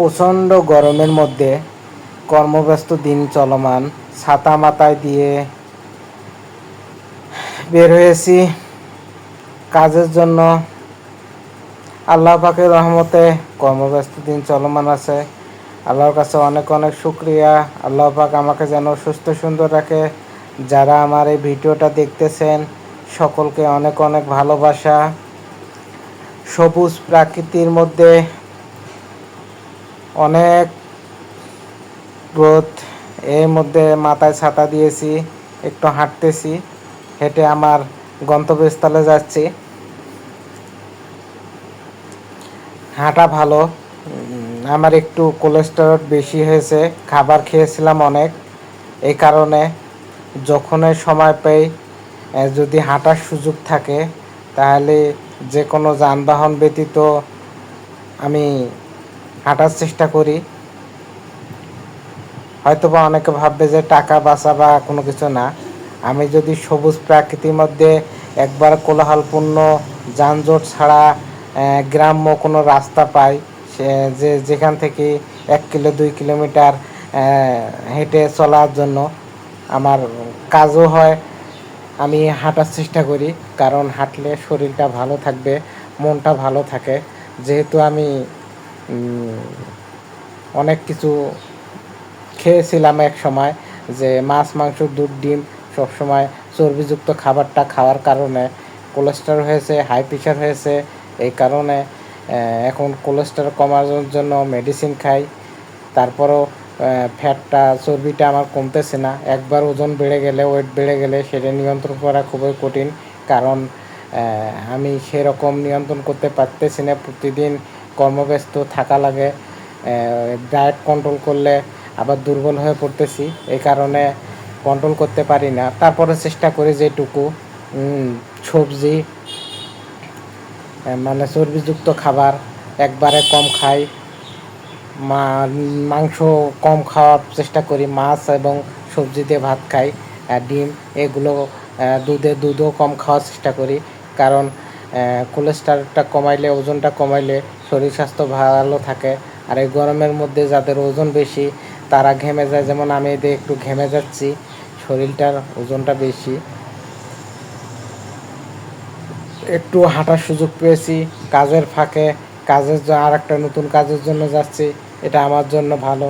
প্রচণ্ড গরমের মধ্যে কর্মব্যস্ত দিন চলমান, ছাতা মাথায় দিয়ে বের হয়েছি। কাজের জন্য আল্লাহ পাকের রহমতে কর্মব্যস্ত দিন চলমান আছে। আল্লাহর কাছে অনেক অনেক শুক্রিয়া। আল্লাহ পাক আমাকে যেন সুস্থ সুন্দর রাখে। যারা আমার এই ভিডিওটা দেখতেছেন, সকলকে অনেক অনেক ভালোবাসা। সবুজ প্রাকৃতির মধ্যে অনেক রোদ, এর মধ্যে মাথায় ছাতা দিয়েছি, একটু হাঁটতেছি, হেঁটে আমার গন্তব্যস্থলে যাচ্ছি। হাঁটা ভালো আমার একটু কোলেস্টেরল বেশি হয়েছে, খাবার খেয়েছিলাম অনেক, এই কারণে যখনই সময় পাই যদি হাঁটার সুযোগ থাকে, তাহলে যে কোনো যানবাহন ব্যতীত আমি হাঁটার চেষ্টা করি। হয়তোবা অনেকে ভাববে যে টাকা বাঁচা বা কোনো কিছু না। আমি যদি সবুজ প্রাকৃতির মধ্যে একবার কোলাহলপূর্ণ যানজট ছাড়া গ্রাম্য কোনো রাস্তা পাই, সে, যে, যেখান থেকে এক কিলো, দুই কিলোমিটার হেঁটে চলার জন্য আমার কাজও হয়, আমি হাঁটার চেষ্টা করি। কারণ হাঁটলে শরীরটা ভালো থাকবে, মনটা ভালো থাকে। যেহেতু আমি অনেক কিছু খেয়েছিলাম এক সময় যে মাছ, মাংস, দুধ, ডিম সবসময় চর্বিযুক্ত খাবারটা খাওয়ার কারণে কোলেস্টেরল হয়েছে হাই প্রেশার হয়েছে, এই কারণে এখন কোলেস্টেরল কমানোর জন্য মেডিসিন খাই। তারপরও ফ্যাটটা চর্বিটা আমার কমতেছে না। একবার ওজন বেড়ে গেলে ওয়েট বেড়ে গেলে সেটা নিয়ন্ত্রণ করা খুবই কঠিন। কারণ আমি সেরকম নিয়ন্ত্রণ করতে পারতেছি না প্রতিদিন কর্মব্যস্ত, থাকা লাগে ডায়েট কন্ট্রোল করলে আবার দুর্বল হয়ে পড়তেছি, এই কারণে কন্ট্রোল করতে পারি না। তারপরে চেষ্টা করি যেটুকু সবজি মানে চর্বিযুক্ত খাবার একবারে কম খাই। মাংস কম খাওয়ার চেষ্টা করি, মাছ এবং সবজি দিয়ে ভাত খাই ডিম, এগুলো দুধে দুধও কম খাওয়ার চেষ্টা করি, কারণ কোলেস্ট্রলটা কমাইলে, ওজনটা কমাইলে শরীর স্বাস্থ্য ভালো থাকে। আর এই গরমের মধ্যে যাদের ওজন বেশি, তারা ঘেমে যায়। যেমন আমি এদের একটু ঘেমে যাচ্ছি, শরীরটার ওজনটা বেশি। একটু হাঁটার সুযোগ পেয়েছি, কাজের ফাঁকে, কাজের আর একটা নতুন কাজের জন্য যাচ্ছি। এটা আমার জন্য ভালো,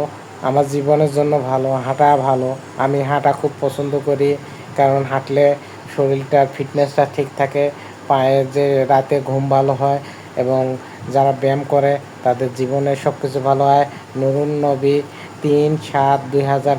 আমার জীবনের জন্য ভালো, হাঁটা ভালো। আমি হাঁটা খুব পছন্দ করি, কারণ হাঁটলে শরীরটার ফিটনেসটা ঠিক থাকে। পায়ে যে রাতে ঘুম ভালো হয় এবং যারা ব্যায়াম করে, তাদের জীবনে সব কিছু ভালো হয়। নুরুন নবী তিন সাত দুই হাজার